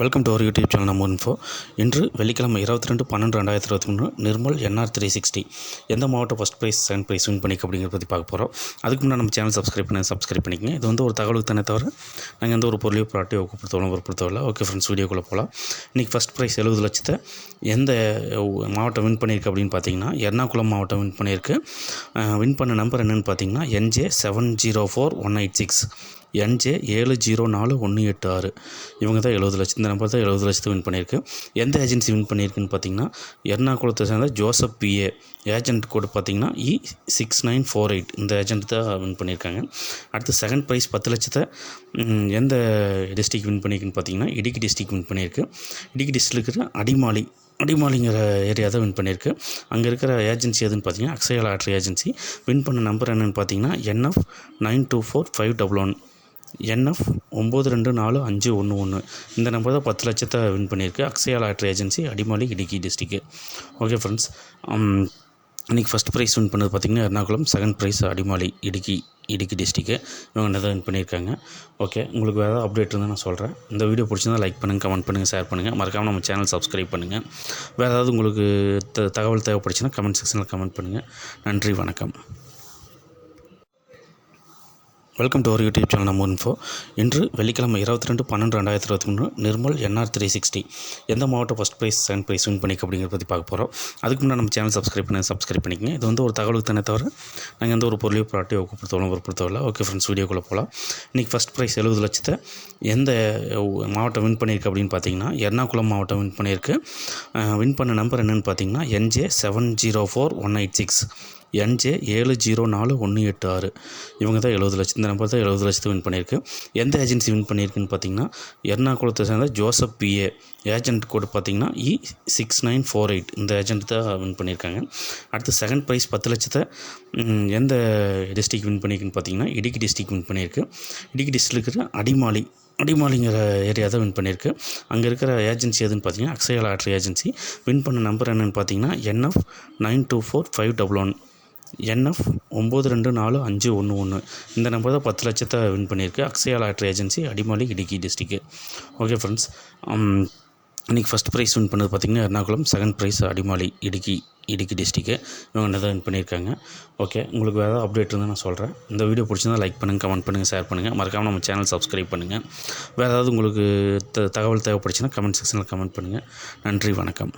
Welcome to our YouTube channel நம்ம info இன்று வெள்ளிக்கிழமை இருபத்தி ரெண்டு பன்னெண்டு ரெண்டாயிரத்தி இருபத்தி மூணு நிர்மல் என்ஆர் த்ரீ சிக்ஸ்டி எந்த மாவட்டம் first prize second prize win பண்ணிக்க அப்படிங்கிறத பற்றி பார்க்க போகிறோம் அதுக்கு முன்னாடி நம்ம சேனல் சப்ஸ்கிரைப் பண்ணி சப்ஸ்கிரைப் பண்ணிக்கங்க. இது வந்து ஒரு தகவலுக்கு தானே தவிர நாங்கள் எந்த ஒரு பொருளையோ ப்ராட்டியோ ஒரு பொறுத்தவரை ஓகே ஃப்ரெண்ட்ஸ் வீடியோக்குள்ளே போகலாம் இன்றைக்கி ஃபஸ்ட் ப்ரைஸ் எழுபது லட்சத்தை எந்த மாவட்டம் வின் பண்ணியிருக்கு அப்படின்னு பார்த்தீங்கன்னா எர்ணாகுளம் மாவட்டம் வின் பண்ணியிருக்கு. வின் பண்ண நம்பர் என்னென்னு பார்த்தீங்கன்னா NJ seven zero four one eight six NJ ஏழு ஜீரோ நாலு ஒன்று எட்டு ஆறு. இவங்க தான் எழுபது லட்சம். இந்த நம்பர் தான் எழுபது லட்சத்தை வின் பண்ணியிருக்கு. எந்த ஏஜென்சி வின் பண்ணியிருக்குன்னு பார்த்தீங்கன்னா எர்ணாகுளத்தை சேர்ந்த ஜோசப் பிஏ ஏஜென்ட் கூட பார்த்தீங்கன்னா E six nine four eight இந்த ஏஜென்ட் தான் வின் பண்ணியிருக்காங்க. அடுத்து செகண்ட் ப்ரைஸ் பத்து லட்சத்தை எந்த டிஸ்ட்ரிக் வின் பண்ணியிருக்குன்னு பார்த்தீங்கன்னா இடுக்கி டிஸ்ட்ரிக் வின் பண்ணியிருக்கு. இடுக்கி டிஸ்ட்ரிக்ட் இருக்கிற அடிமாலி அடிமாலிங்கிற ஏரியா தான் வின் பண்ணியிருக்கு. அங்கே இருக்கிற ஏஜென்சி எதுன்னு பார்த்தீங்கன்னா அக்ஷயா லாட்ரி ஏஜென்சி வின் பண்ண நம்பர் என்னென்னு பார்த்தீங்கன்னா NF nine two four five double one NF ஒம்பது ரெண்டு நாலு அஞ்சு ஒன்று ஒன்று. இந்த நம்பர் தான் பத்து லட்சத்தை வின் பண்ணியிருக்கு. Akshaya lottery agency Adimali Idukki district okay friends இன்றைக்கி ஃபஸ்ட் ப்ரைஸ் வின் பண்ணது பார்த்திங்கன்னா Ernakulam second prize Adimali Idukki Idukki district இவங்க தான் வின் பண்ணியிருக்காங்க. ஓகே உங்களுக்கு வேறு அப்டேட் இருந்தால் நான் சொல்கிறேன் இந்த வீடியோ பிடிச்சிருந்தா லைக் பண்ணுங்கள் கமெண்ட் பண்ணுங்கள் ஷேர் பண்ணுங்கள் மறக்காமல் நம்ம சேனல் சப்ஸ்கிரைப் பண்ணுங்கள் வேறு ஏதாவது உங்களுக்கு த தகவல் தேவைப்படுச்சுன்னா கமெண்ட் செக்ஷனில் கமெண்ட் பண்ணுங்கள் நன்றி வணக்கம். Welcome to our YouTube channel நம்ம இன்ஃபோ இன்று வெள்ளிக்கிழமை இருபத்தி ரெண்டு பன்னெண்டு ரெண்டாயிரத்தி இருபத்தி மூணு நிர்மல் என்ஆர் த்ரீ சிக்ஸ்டி எந்த மாவட்டம் first prize second prize win பண்ணிக்க அப்படிங்கிறத பற்றி பார்க்க போகிறோம் அதுக்கு முன்னாடி நம்ம சேனல் சப்ஸ்கிரைப் பண்ணி சப்ஸ்கிரைப் பண்ணிக்கங்க. இது வந்து ஒரு தகவலுக்கு தானே தவிர நாங்கள் எந்த ஒரு பொருளையும் ப்ராட்டியோ ஊக்கப்படுத்தவோ ஒப்புப்படுத்தவில்லை ஓகே ஃப்ரெண்ட்ஸ் வீடியோக்குள்ளே போகலாம் இன்றைக்கி ஃபஸ்ட் ப்ரைஸ் எழுபது லட்சத்தை எந்த மாவட்டம் வின் பண்ணியிருக்கு அப்படின்னு பார்த்தீங்கன்னா எர்ணாகுளம் மாவட்டம் வின் பண்ணியிருக்கு வின் பண்ண நம்பர் என்னென்னு பார்த்தீங்கன்னா N J seven zero four one eight six N J ஏழு ஜீரோ நாலு ஒன்று எட்டு ஆறு. இவங்க தான் எழுபது லட்சம். இந்த நம்பர் தான் எழுபது லட்சத்தை வின் பண்ணியிருக்கு. எந்த ஏஜென்சி வின் பண்ணியிருக்குன்னு பார்த்தீங்கன்னா எர்ணாகுளத்தை சேர்ந்த ஜோசப் பிஏ ஏஜென்ட் கோடு பார்த்தீங்கன்னா E six nine four eight இந்த ஏஜென்ட் தான் வின் பண்ணியிருக்காங்க. அடுத்து செகண்ட் ப்ரைஸ் பத்து லட்சத்தை எந்த டிஸ்ட்ரிக் வின் பண்ணியிருக்குன்னு பார்த்தீங்கன்னா இடுக்கி டிஸ்ட்ரிக் வின் பண்ணியிருக்கு. இடுக்கி டிஸ்ட்ரிக்ட் இருக்கிற அடிமாலி அடிமாலிங்கிற ஏரியா தான் வின் பண்ணியிருக்கு. அங்கே இருக்கிற ஏஜென்சி எதுன்னு பார்த்தீங்கன்னா அக்ஷயா லாட்ரி ஏஜென்சி வின் பண்ண நம்பர் என்னென்னு பார்த்தீங்கன்னா N F nine two four five double one N F ஒம்பது ரெண்டு நாலு அஞ்சு ஒன்று ஒன்று. இந்த நம்பர் தான் பத்து லட்சத்தை வின் பண்ணியிருக்கு. Akshaya lottery agency Adimali Idukki district okay friends இன்றைக்கி ஃபஸ்ட் ப்ரைஸ் வின் பண்ணது பார்த்திங்கன்னா Ernakulam second prize Adimali Idukki Idukki district இவங்க தான் வின் பண்ணியிருக்காங்க. ஓகே உங்களுக்கு வேறு அப்டேட் இருந்தால் நான் சொல்கிறேன் இந்த வீடியோ பிடிச்சிருந்தா லைக் பண்ணுங்கள் கமெண்ட் பண்ணுங்கள் ஷேர் பண்ணுங்கள் மறக்காமல் நம்ம சேனல் சப்ஸ்கிரைப் பண்ணுங்கள் வேறு ஏதாவது உங்களுக்கு த தகவல் தேவைப்படுச்சுன்னா கமெண்ட் செக்ஷனில் கமெண்ட் பண்ணுங்கள் நன்றி வணக்கம்.